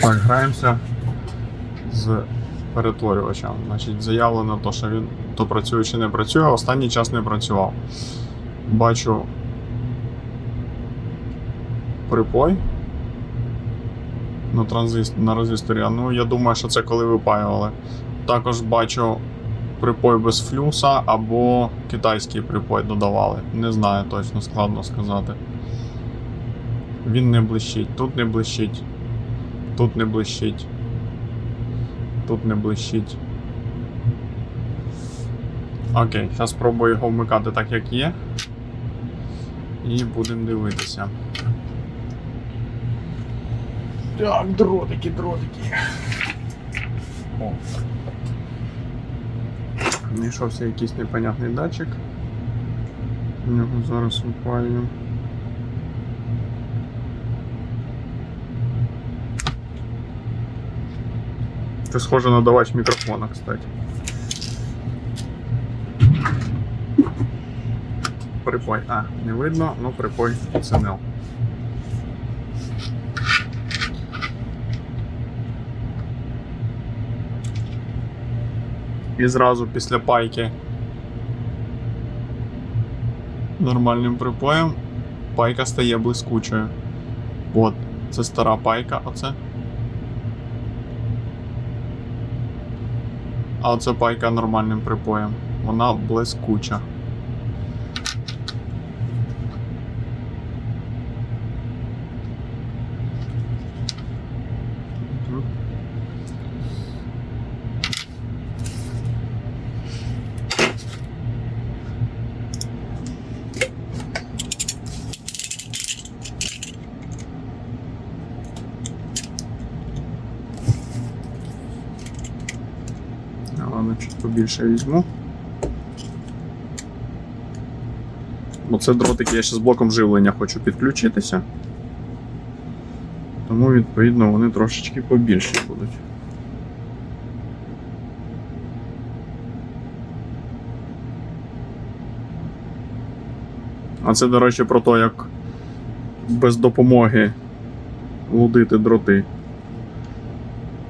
Так, граємося з перетворювачем. Значить, заявлено то, що він то працює чи не працює, а останній час не працював. Бачу припой на, транзист... на резисторі. Ну, я думаю, що це коли випаювали. Також бачу припой без флюса або китайський припой додавали. Не знаю точно, складно сказати. Він не блищить, тут не блищить. Тут не блищить. Тут не блищить. Окей, зараз спробую його вмикати так, як є. І будемо дивитися. Так, дротики, дротики. О. Знайшовся якийсь непонятний датчик. Його зараз випаюємо. Це схоже на давач мікрофона, кстати. Припой. А, не видно, но припой оцінив. І зразу після пайки нормальним припоєм пайка стає блискучою. От, це стара пайка, оце. А оце пайка нормальним припоєм. Вона блискуча. Мгм. Я, Побільше візьму. Бо це дротики, я ще з блоком живлення хочу підключитися. Тому, відповідно, вони трошечки побільші будуть. А це, до речі, про те, як без допомоги лудити дроти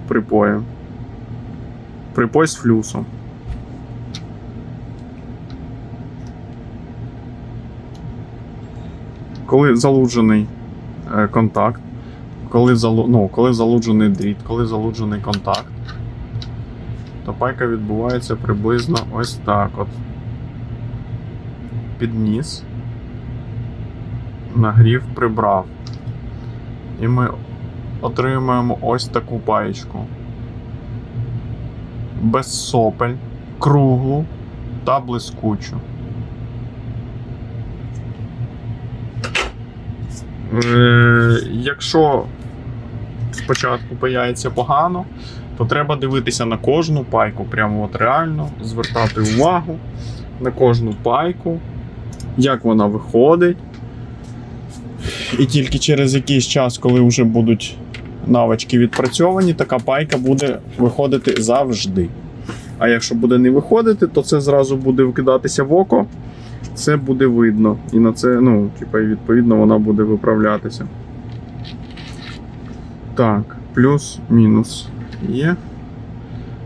припоєм. Припой з флюсом. Коли залуджений е, контакт, коли, ну, коли залуджений дріт, коли залуджений контакт, то пайка відбувається приблизно ось так от. Підніс, нагрів, прибрав. І ми отримуємо ось таку паєчку без сопель, круглу та блискучу. Якщо спочатку паяється погано, то треба дивитися на кожну пайку, прямо от реально, звертати увагу на кожну пайку, як вона виходить. І тільки через якийсь час, коли вже будуть навички відпрацьовані, така пайка буде виходити завжди. А якщо буде не виходити, то це зразу буде вкидатися в око. Це буде видно. І на це, ну, типа, відповідно, вона буде виправлятися. Так, плюс, мінус є.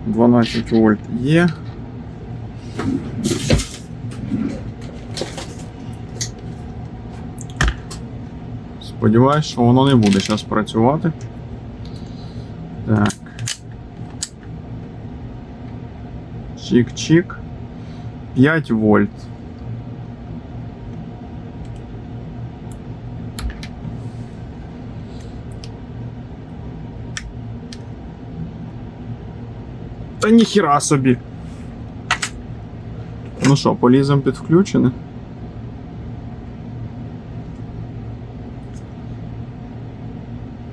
12 вольт є. Сподіваюсь, що воно не буде зараз працювати. Так. Чик-чик. 5 вольт. Та ніхіра собі. Ну що, полізем під включене?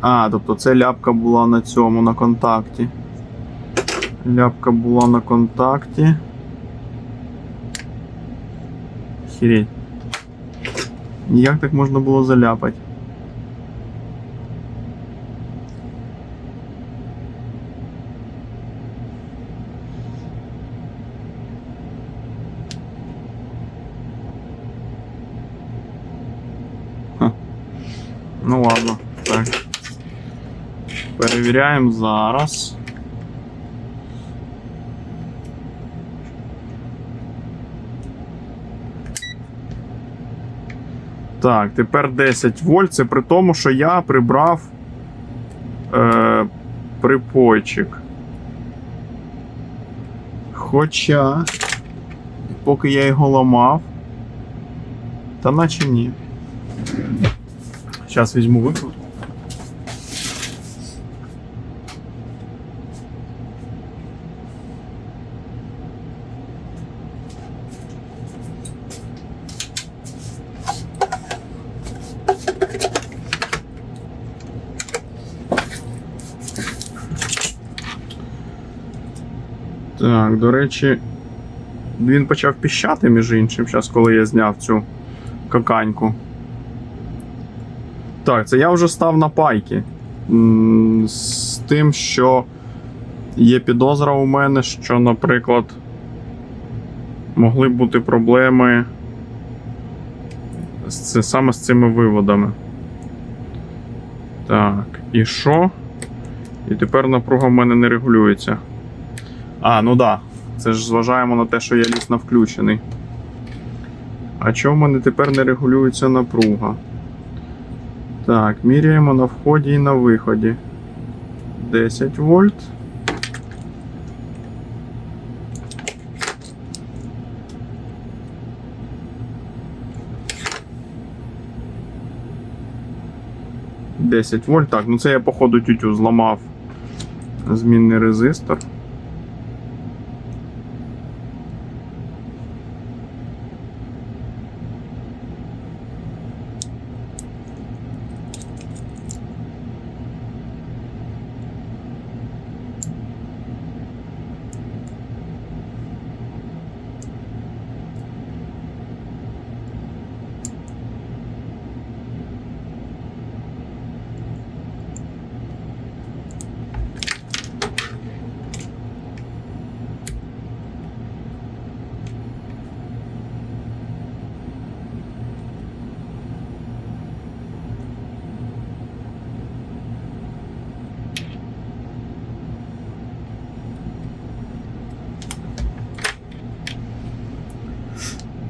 А, тобто це ляпка була на цьому, на контакті. Ляпка була на контакті. Хереть. Як так можна було заляпати? Ну ладно, так. Перевіряємо зараз. Так, тепер 10 вольт. Це при тому, що я прибрав е, припойчик. Хоча, поки я його ламав, та наче ні. Зараз візьму викрутку. Так, до речі, він почав піщати, між іншим, зараз, коли я зняв цю каканьку. Так, це я вже став на пайки. З тим, що є підозра у мене, що, наприклад, могли бути проблеми з, саме з цими виводами. Так, і що? І тепер напруга в мене не регулюється. А, ну да. Це ж зважаємо на те, що я ліс на включений. А чому в мене тепер не регулюється напруга? Так, міряємо на вході і на виході. 10 вольт. Десять вольт. Так, ну це я походу тютю зламав змінний резистор.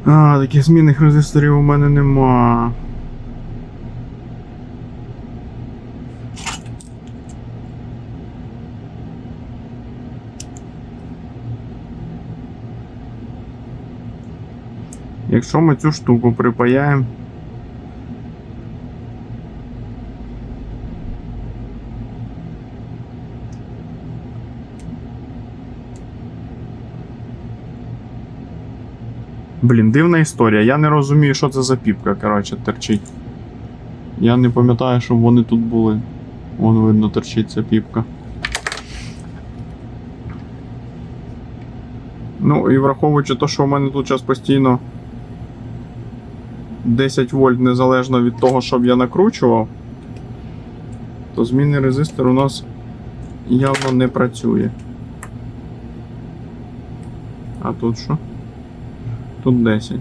А, таких змінних резисторів у мене нема. Якщо ми цю штуку припаяємо. Блін, дивна історія. Я не розумію, що це за піпка, коротше, терчить. Я не пам'ятаю, щоб вони тут були. Вон видно торчить ця піпка. Ну і враховуючи те, що у мене тут зараз постійно 10 вольт незалежно від того, щоб я накручував, то змінний резистор у нас явно не працює. А тут що? Тут 10.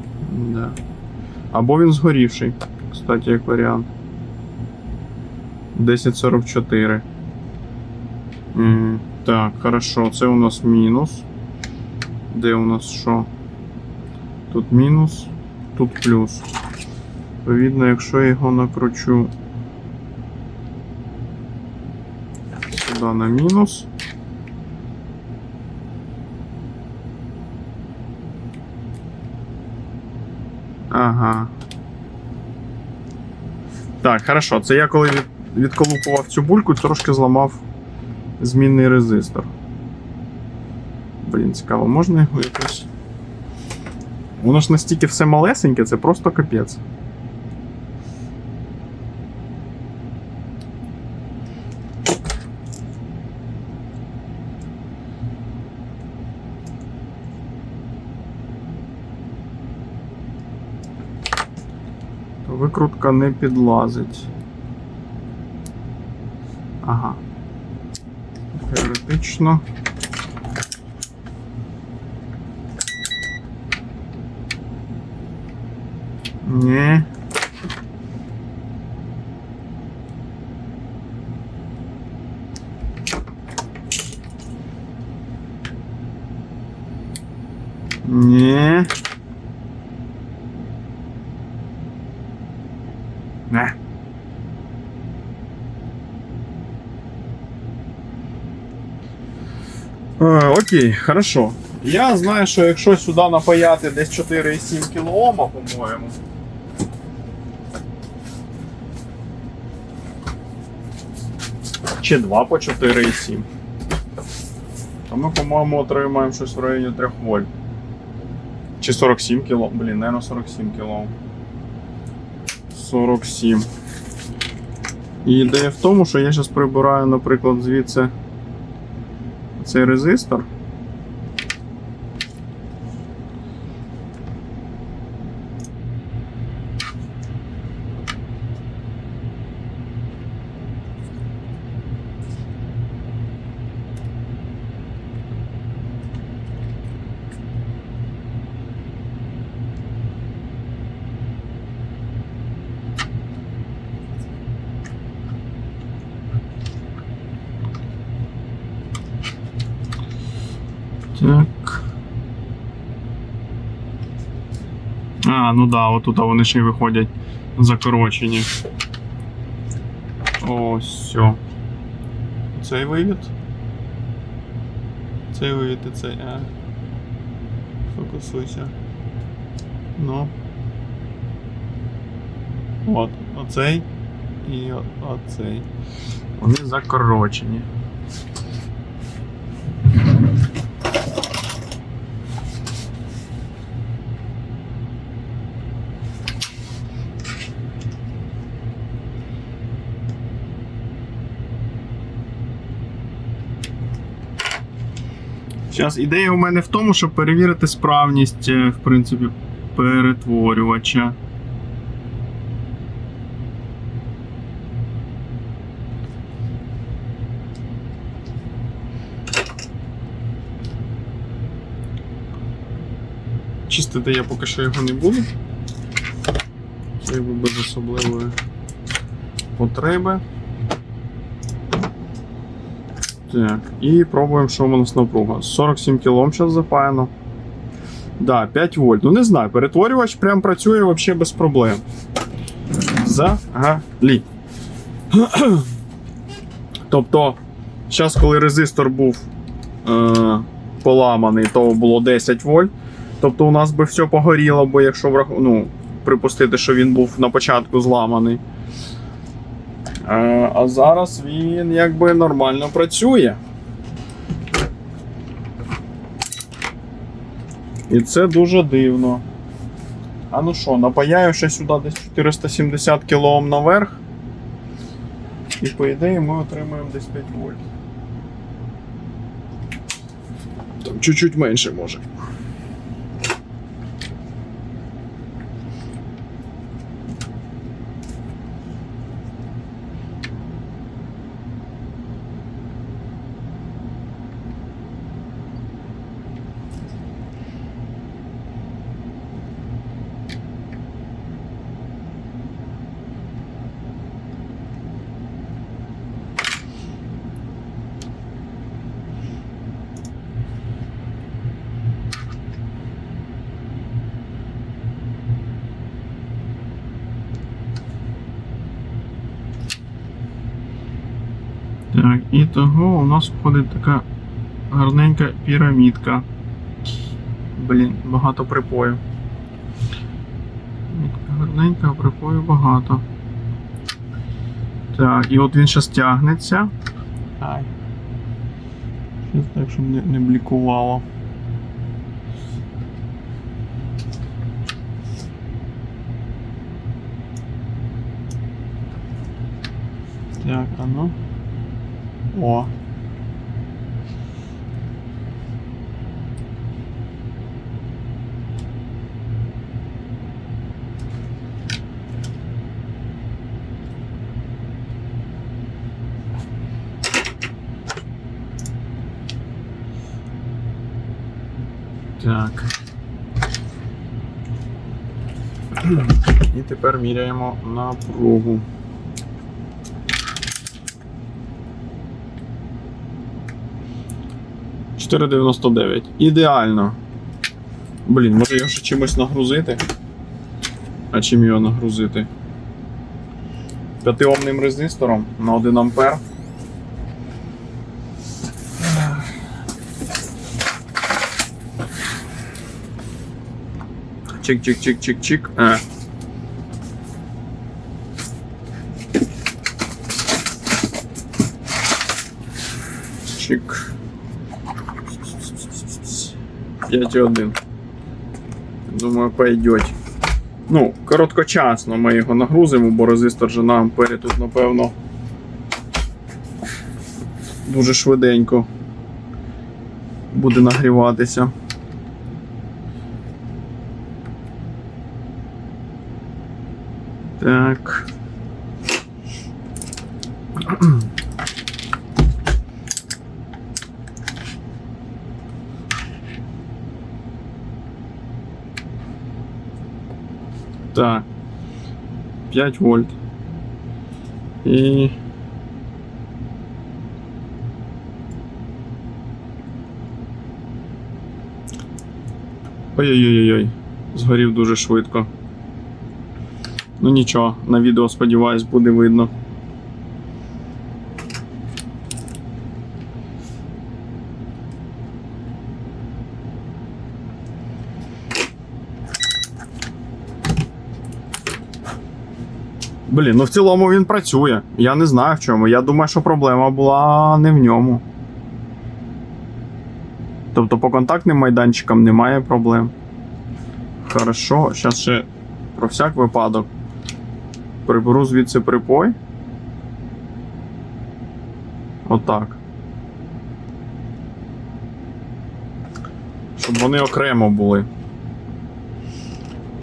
Да. Або він згорівший, кстати, як варіант. 1044. М, Так, хорошо, це у нас мінус. Де у нас що? Тут мінус, тут плюс. Відповідно, якщо я його накручу сюди на мінус. Ага. Так, хорошо. Це я коли від, відколупував цю бульку, трошки зламав змінний резистор. Блін, цікаво, можна його якось. Воно ж настільки все малесеньке, це просто капець. кнопка не підлазить. Ага. Теоретично. Ні. Ні. Окей, хорошо. Я знаю, що якщо сюди напаяти десь 4,7 кОм, по-моєму. Чи 2 по 4,7. То ми, по-моєму, отримаємо щось в районі 3 вольт. Чи 47 кіло. Блін, наверное, 47 кіло. 47. І ідея в тому, що я зараз прибираю, наприклад, звідси цей резистор. Так. А, ну да, отут вони ще й виходять закорочені. Ось все. Цей вивід. Цей вивід і цей. А. Фокусуйся. Ну. От, оцей і оцей. Вони закорочені. Зараз ідея у мене в тому, щоб перевірити справність, е, в принципі, перетворювача. Чистити я поки що його не буду. Це якби без особливої потреби. Так, і пробуємо, що у нас напруга. 47 кОм зараз запаяно. Да, 5 вольт. Ну не знаю, перетворювач прям працює вообще без проблем. Взагалі. тобто, зараз, коли резистор був е, поламаний, то було 10 вольт. Тобто у нас би все погоріло, бо якщо ну, припустити, що він був на початку зламаний. Е, А зараз він якби нормально працює. І це дуже дивно. А ну що, напаяю ще сюди десь 470 кОм наверх. І по ідеї ми отримаємо десь 5 вольт. Там чуть-чуть менше може. Так, і того у нас входить така гарненька пірамідка. Блін, багато припою. Гарненька, припою багато. Так, і от він зараз тягнеться. Ай. Щось так, щоб не, не блікувало. Так, а ну. О. Так. І тепер міряємо напругу. Чотири дев'яносто дев'ять. Ідеально. Блін, може його ще чимось нагрузити? А чим його нагрузити? П'ятиомним резистором на 1 ампер. Чик-чик-чик-чик-чик. А. Чик. 5,1. Думаю, пойдет. Ну, короткочасно ми його нагрузимо, бо резистор же на ампері тут, напевно, дуже швиденько буде нагріватися. Так. Так. 5 вольт. І. Ой-ой-ой-ой. Згорів дуже швидко. Ну нічого, на відео сподіваюсь буде видно. Блін, ну в цілому він працює. Я не знаю в чому. Я думаю, що проблема була не в ньому. Тобто по контактним майданчикам немає проблем. Хорошо, зараз ще про всяк випадок. Приберу звідси припой. Отак. Щоб вони окремо були.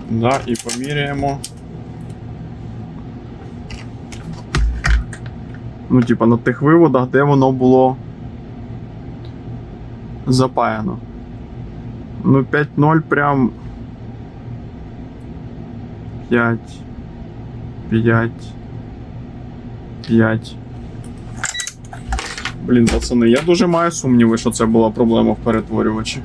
Да, і поміряємо. Ну, типа, на тих виводах, де воно було запаяно. Ну, 5.0 прям. 5. 5. 5. Блін, пацани, я дуже маю сумніви, що це була проблема в перетворювачі.